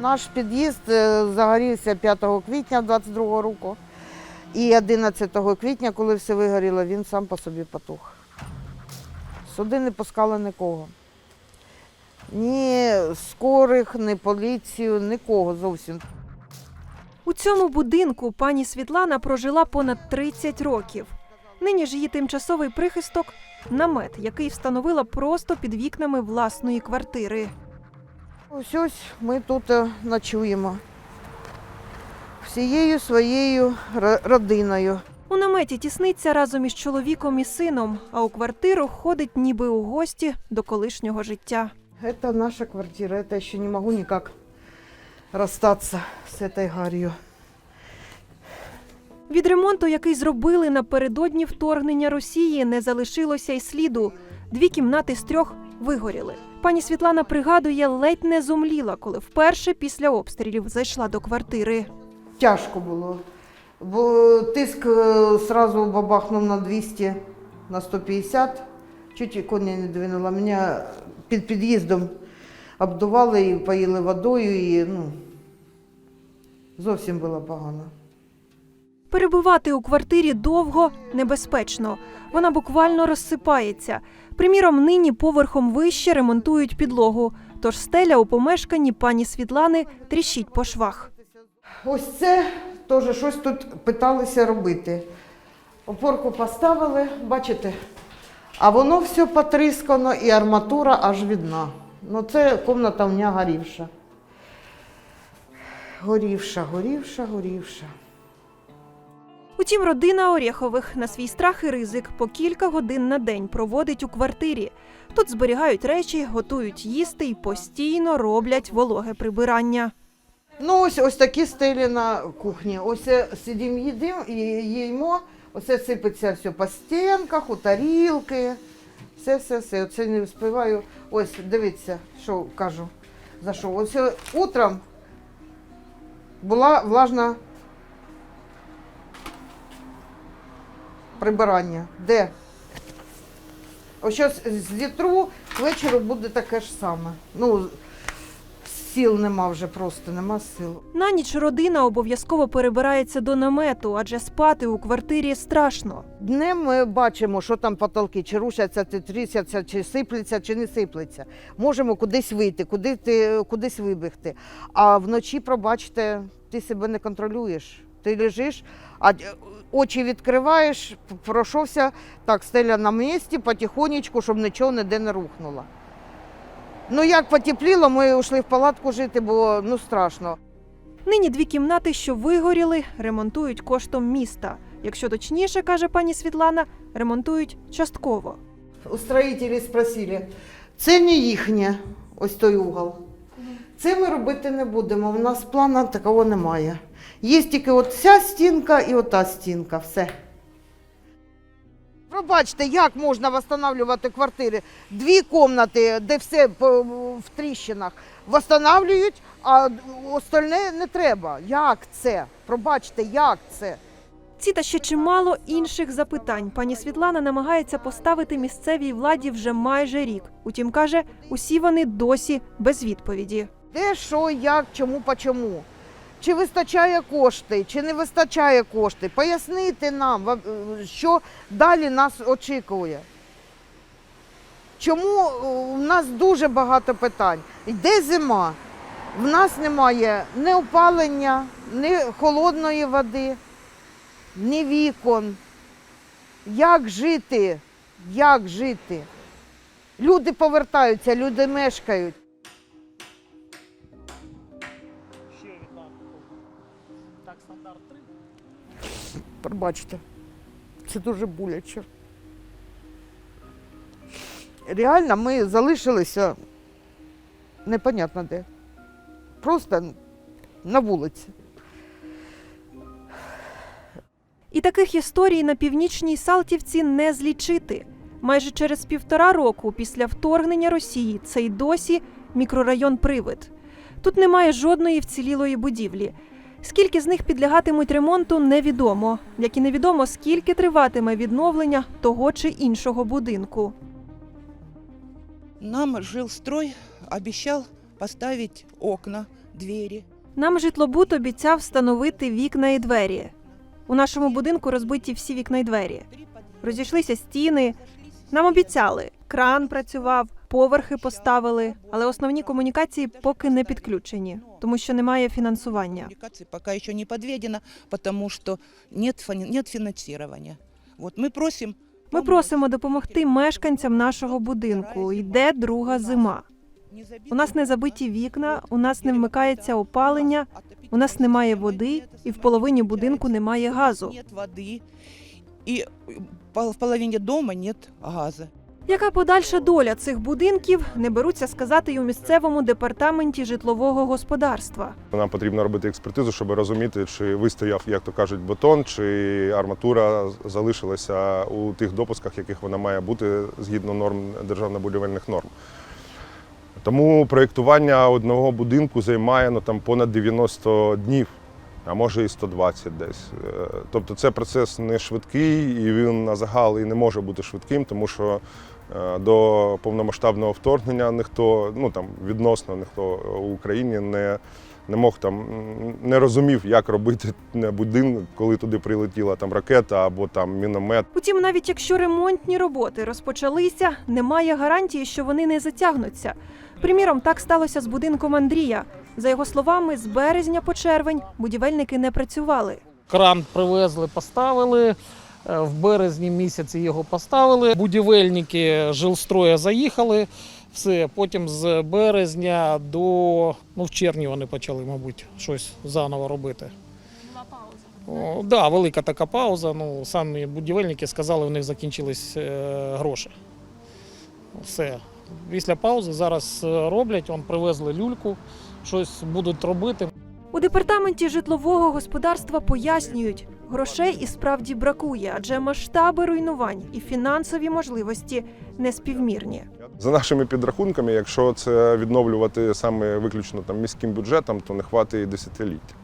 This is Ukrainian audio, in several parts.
Наш під'їзд е, загорівся 5 квітня 22 року. І 11 квітня, коли все вигоріло, він сам по собі потух. Суди не пускали нікого. Ні скорих, ні поліцію, нікого зовсім. У цьому будинку пані Світлана прожила понад 30 років. Нині ж її тимчасовий прихисток намет, який встановила просто під вікнами власної квартири. Ось ось ми тут е, ночуємо. Всією своєю ро- родиною. У наметі тісниться разом із чоловіком і сином, а у квартиру ходить ніби у гості до колишнього життя. Это наша квартира. Это еще не могу никак расстаться с этой гарью. Від ремонту, який зробили напередодні вторгнення Росії, не залишилося й сліду. Дві кімнати з трьох вигоріли. Пані Світлана пригадує, ледь не зумліла, коли вперше після обстрілів зайшла до квартири. Тяжко було. Бо тиск е, сразу бабахнув на 200, на 150. Чуть коня не двинула. Мене під під'їздом обдували і поїли водою, і ну, зовсім було погано. Перебувати у квартирі довго небезпечно. Вона буквально розсипається. Приміром, нині поверхом вище ремонтують підлогу. Тож стеля у помешканні пані Світлани тріщить по швах. Ось це теж щось тут питалися робити. Опорку поставили, бачите, а воно все потріскано і арматура аж видна. Ну це кімната в мене горівша. Горівша, горівша, горівша. Утім, родина Орєхових на свій страх і ризик по кілька годин на день проводить у квартирі. Тут зберігають речі, готують їсти і постійно роблять вологе прибирання. Ну, ось ось такі стелі на кухні. Ось е, сидимо, їдимо і їмо. Оце сипеться все по стінках, у тарілки. Все, все, все. Оце не вспіваю. Ось, дивіться, що кажу. За що? Ось е, утром була влажна прибирання. Де? Ось щось з вітру к вечору буде таке ж саме. Ну, сил нема вже просто, нема сил. На ніч родина обов'язково перебирається до намету, адже спати у квартирі страшно. Днем ми бачимо, що там потолки, чи рушаться, чи трісяться, чи сипляться, чи не сипляться. Можемо кудись вийти, куди ти, кудись вибігти. А вночі, пробачте, ти себе не контролюєш. Ти лежиш, а е, очі відкриваєш, пройшовся так, стеля на місці, потихонечку, щоб нічого ніде не рухнуло. Ну як потепліло, ми йшли в палатку жити, бо ну страшно. Нині дві кімнати, що вигоріли, ремонтують коштом міста. Якщо точніше, каже пані Світлана, ремонтують частково. У строїтелі спросили, це не їхнє, ось той угол. Це ми робити не будемо. У нас плану такого немає. Є тільки от ця стінка і ота стінка. Все. Пробачте, як можна встановлювати квартири? Дві кімнати, де все в тріщинах, встановлюють, а остальне не треба. Як це? Пробачте, як це? Ці та ще чимало інших запитань пані Світлана намагається поставити місцевій владі вже майже рік. Утім, каже, усі вони досі без відповіді. Де, що, як, чому, по чому? Чи вистачає кошти, чи не вистачає кошти? Пояснити нам, е, що далі нас очікує. Чому е, у нас дуже багато питань? Йде зима, в нас немає ні опалення, ні холодної води, ні вікон. Як жити? Як жити? Люди повертаються, люди мешкають. Пробачте, це дуже боляче. Реально, ми залишилися непонятно де. Просто на вулиці. І таких історій на північній Салтівці не злічити. Майже через півтора року після вторгнення Росії це й досі мікрорайон Привид. Тут немає жодної вцілілої будівлі. Скільки з них підлягатимуть ремонту, невідомо, як і невідомо, скільки триватиме відновлення того чи іншого будинку. Нам жилстрой обещал поставить окна двери. Нам житлобут обіцяв встановити вікна і двері. У нашому будинку розбиті всі вікна і двері. Розійшлися стіни. Нам обіцяли, кран працював, поверхи поставили, але основні комунікації поки не підключені, тому що немає фінансування. Коммуникации пока еще не подведено, потому что нет, фин- нет финансирования. Вот мы просим... Ми просимо допомогти мешканцям нашого будинку. Йде друга зима. У нас не забиті вікна, у нас не вмикається опалення, у нас немає води, і в половині будинку немає газу. Нет воды, и пол- в половине дома нет газа. Яка подальша доля цих будинків не беруться сказати й у місцевому департаменті житлового господарства. Нам потрібно робити експертизу, щоб розуміти, чи вистояв, як то кажуть, бетон, чи арматура залишилася у тих допусках, яких вона має бути згідно норм державно-будівельних норм. Тому проєктування одного будинку займає ну, там, понад 90 днів, а може і 120 десь. Е, Тобто це процес не швидкий і він на загал і не може бути швидким, тому що е, до повномасштабного вторгнення ніхто, ну там відносно ніхто в Україні не, не мог там не розумів, як робити будинок, коли туди прилетіла там ракета або там міномет. Утім, навіть якщо ремонтні роботи розпочалися, немає гарантії, що вони не затягнуться. Приміром, так сталося з будинком Андрія. За його словами, з березня по червень будівельники не працювали. Кран привезли, поставили. Е, В березні місяці його поставили. Будівельники жилстроя заїхали. Все, потім з березня до ну, в червні вони почали, мабуть, щось заново робити. Була пауза. О, да, велика така пауза. Ну, самі будівельники сказали, у них закінчились е, гроші. Все. Після паузи зараз е, роблять, вон привезли люльку, щось будуть робити. У департаменті житлового господарства пояснюють, грошей і справді бракує, адже масштаби руйнувань і фінансові можливості неспівмірні. За нашими підрахунками, якщо це відновлювати саме виключно там, міським бюджетом, то не хватить і десятиліття.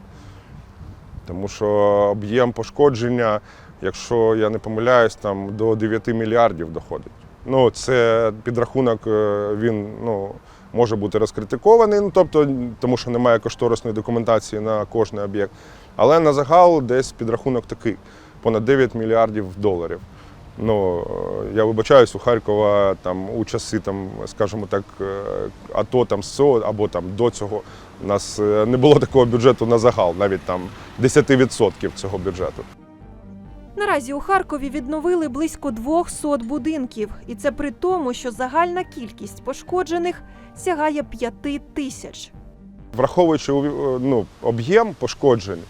Тому що об'єм пошкодження, якщо я не помиляюсь, там до 9 мільярдів доходить. Ну, це підрахунок, е, він ну, може бути розкритикований, ну, тобто, тому що немає кошторисної документації на кожний об'єкт. Але на загал десь підрахунок такий: понад 9 мільярдів доларів. Ну, е, я вибачаюсь, у Харкова там у часи, там, скажімо так, е, АТО там СО або там до цього у нас е, не було такого бюджету на загал, навіть там 10% цього бюджету. Наразі у Харкові відновили близько 200 будинків, і це при тому, що загальна кількість пошкоджених сягає 5 тисяч. Враховуючи ну, об'єм пошкоджень,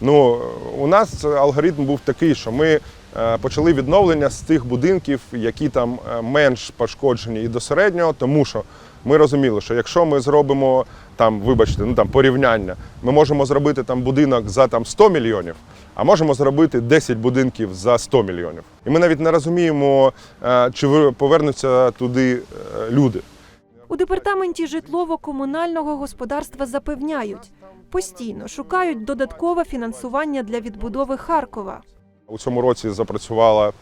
ну, у нас алгоритм був такий, що ми почали відновлення з тих будинків, які там е, менш пошкоджені і до середнього, тому що ми розуміли, що якщо ми зробимо там, вибачте, ну там порівняння, ми можемо зробити там будинок за там 100 мільйонів, а можемо зробити 10 будинків за 100 мільйонів. І ми навіть не розуміємо, е, чи повернуться туди е, люди. У департаменті житлово-комунального господарства запевняють, постійно шукають додаткове фінансування для відбудови Харкова. У цьому році запрацювала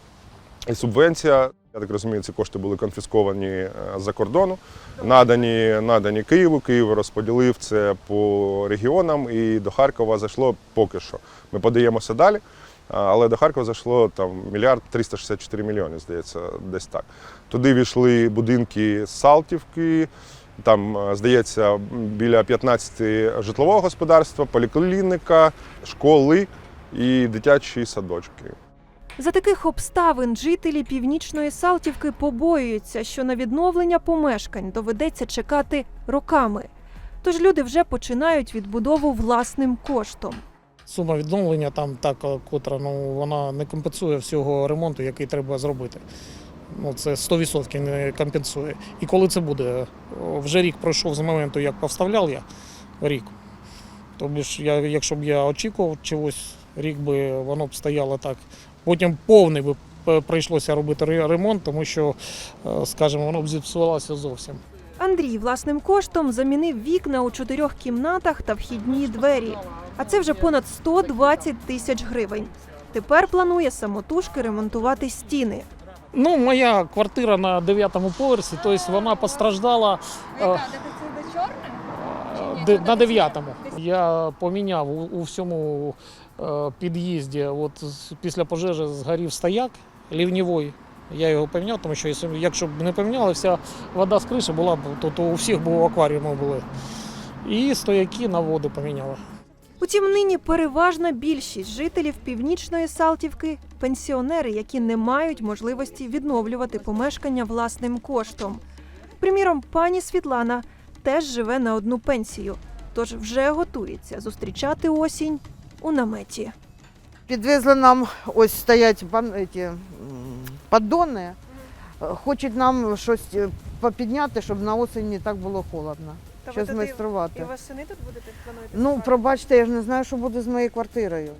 і субвенція. Я так розумію, ці кошти були конфісковані е, з-за кордону, надані, надані Києву. Київ розподілив це по регіонам і до Харкова зайшло поки що. Ми подаємося далі, але до Харкова зайшло там мільярд 364 мільйони, здається, десь так. Туди війшли будинки Салтівки. Там, е, здається, біля 15 житлового господарства, поліклініка, школи і дитячі садочки. За таких обставин жителі північної Салтівки побоюються, що на відновлення помешкань доведеться чекати роками. Тож люди вже починають відбудову власним коштом. Сума відновлення там така, котра ну, вона не компенсує всього ремонту, який треба зробити. Ну, це 100% не компенсує. І коли це буде? Вже рік пройшов з моменту, як поставляв я рік. Тобі ж я, якщо б я очікував чогось, рік би воно б стояло так. Потім повний би прийшлося робити ремонт, тому що, е, скажімо, воно б зіпсувалося зовсім. Андрій власним коштом замінив вікна у чотирьох кімнатах та вхідні двері. А це вже понад 120 тисяч гривень. Тепер планує самотужки ремонтувати стіни. Ну, моя квартира на дев'ятому поверсі, тобто вона постраждала. е, е, де- на дев'ятому. Я поміняв у, у всьому під'їзді. От після пожежі згорів стояк лівнівий. Я його поміняв, тому що якщо- якщо б не поміняли, вся вода з криші була б, то, то у всіх був акваріуми були. І стояки на воду поміняли. Утім, нині переважна більшість жителів північної Салтівки пенсіонери, які не мають можливості відновлювати помешкання власним коштом. Приміром, пані Світлана теж живе на одну пенсію, тож вже готується зустрічати осінь у наметі. Підвезли нам, ось стоять поддони. Хочуть нам щось е, попідняти, щоб на осінь не так було холодно. Щось майструвати. восени тут будете плануєте? Ну, пробачте, я ж не знаю, що буде з моєю квартирою.